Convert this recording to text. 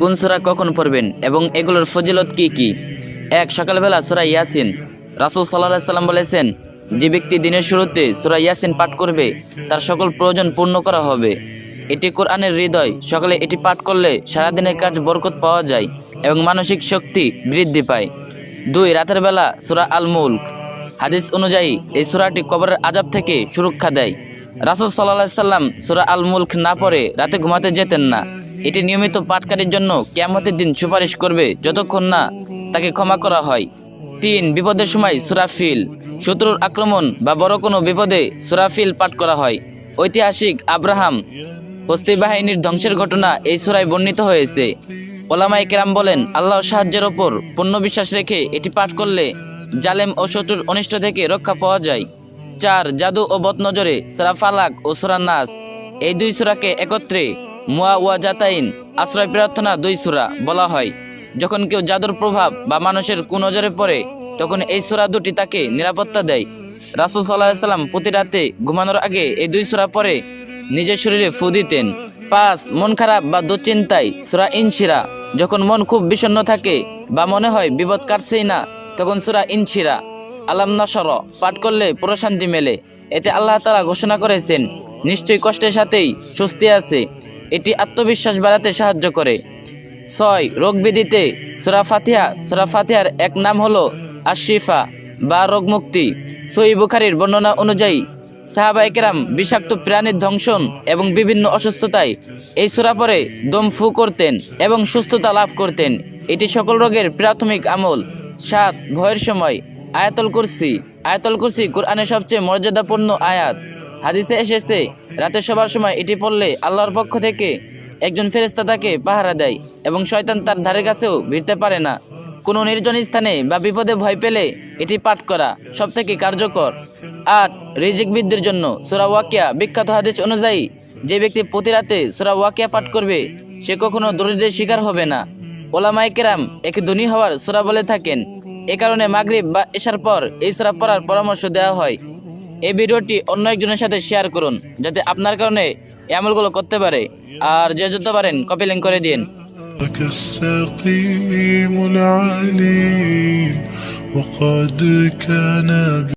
কোন সোরা কখন পড়বেন এবং এগুলোর ফজিলত কি কি? এক, সকালবেলা সোরা ইয়াসিন। রাসুল সাল্লাহ সাল্লাম বলেছেন, যে ব্যক্তি দিনের শুরুতে সোরা ইয়াসিন পাঠ করবে, তার সকল প্রয়োজন পূর্ণ করা হবে। এটি কোরআনের হৃদয়। সকালে এটি পাঠ করলে সারাদিনের কাজ বরকত পাওয়া যায় এবং মানসিক শক্তি বৃদ্ধি পায়। দুই, রাতের বেলা সুরা আল মুল্ক হাদিস অনুযায়ী, এই সুরাটি কবরের আজাব থেকে সুরক্ষা দেয়। রাসুল সাল্লাহ সাল্লাম সুরা আল মুল্ক না পড়ে রাতে ঘুমাতে যেতেন না। এটি নিয়মিত পাঠকারীর জন্য কেয়ামতের দিন সুপারিশ করবে যতক্ষণ না তাকে ক্ষমা করা হয়। তিন, বিপদের সময় সুরাফিল শত্রুর আক্রমণ বা বড় কোনো বিপদে সুরাফিল পাঠ করা হয়। ঐতিহাসিক আব্রাহাম হস্তি বাহিনীর ধ্বংসের ঘটনা এই সুরায় বর্ণিত হয়েছে। ওলামাই কেরাম বলেন, আল্লাহর সাহায্যের ওপর পূর্ণ বিশ্বাস রেখে এটি পাঠ করলে জালেম ও শত্রুর অনিষ্ট থেকে রক্ষা পাওয়া যায়। চার, জাদু ও বদনজরে সুরা ফালাক ও সুরা নাস এই দুই সুরাকে একত্রে মুয়া ওয়া জাতাইন আশ্রয় প্রার্থনা দুই সুরা বলা হয়। যখন কেউ জাদুর প্রভাব বা মানুষের কুনজরে পড়ে, তখন এই সুরা দুটি তাকে নিরাপত্তা দেয়। রাসুল সাল্লাহ সাল্লাম প্রতি রাতে ঘুমানোর আগে এই দুই সুরা পরে নিজের শরীরে ফু দিতেন। পাঁচ, মন খারাপ বা দুশ্চিন্তায়, সুরা ইনশিরা। যখন মন খুব বিষণ্ণ থাকে বা মনে হয় বিপদ কাটছেই না, তখন সুরা ইনশিরা। আলাম নাসর পাঠ করলে প্রশান্তি মেলে। এতে আল্লাহ তালা ঘোষণা করেছেন, নিশ্চয়ই কষ্টের সাথেই স্বস্তি আছে। এটি আত্মবিশ্বাস বাড়াতে সাহায্য করে। ছয় রোগ ব্যাধিতে সুরা ফাতিহা এক নাম হলো আশিফা বা রোগ মুক্তি সই বুখারির বর্ণনা অনুযায়ী সাহাবা একরাম বিষাক্ত প্রাণীর ধ্বংসন এবং বিভিন্ন অসুস্থতায় এই সুরা পরে দম ফু করতেন এবং সুস্থতা লাভ করতেন। এটি সকল রোগের প্রাথমিক আমল। সাত, ভয়ের সময়। আয়াতল কুরসি। আয়াতল কুরসি কোরআনের সবচেয়ে মর্যাদাপূর্ণ আয়াত। হাদিসে এসেছে, রাতে সবার সময় এটি পড়লে আল্লাহর পক্ষ থেকে একজন ফেরেস্তা তাকে পাহারা দেয় এবং শয়তান তার ধারে কাছেও ভিড়তে পারে না। কোনো নির্জন স্থানে বা বিপদে ভয় পেলে এটি পাঠ করা সব থেকে কার্যকর। আট রিজিক বৃদ্ধির জন্য সোরা ওয়াকিয়া বিখ্যাত হাদিস অনুযায়ী যে ব্যক্তি প্রতি রাতে সোরা ওয়াকিয়া পাঠ করবে, সে কখনো দরিদ্রের শিকার হবে না। ওলামাই কেরাম একে ধনী হওয়ার সোরা বলে থাকেন, এ কারণে মাগরিব বা এসার পর এই সুরা পড়ার পরামর্শ দেওয়া হয়। এই ভিডিওটি অন্য একজনের সাথে শেয়ার করুন যাতে আপনার কারণে এই আমলগুলো করতে পারে আর যে যত পারেন কপি লিঙ্ক করে দিন لك السقيم العليل وقد كان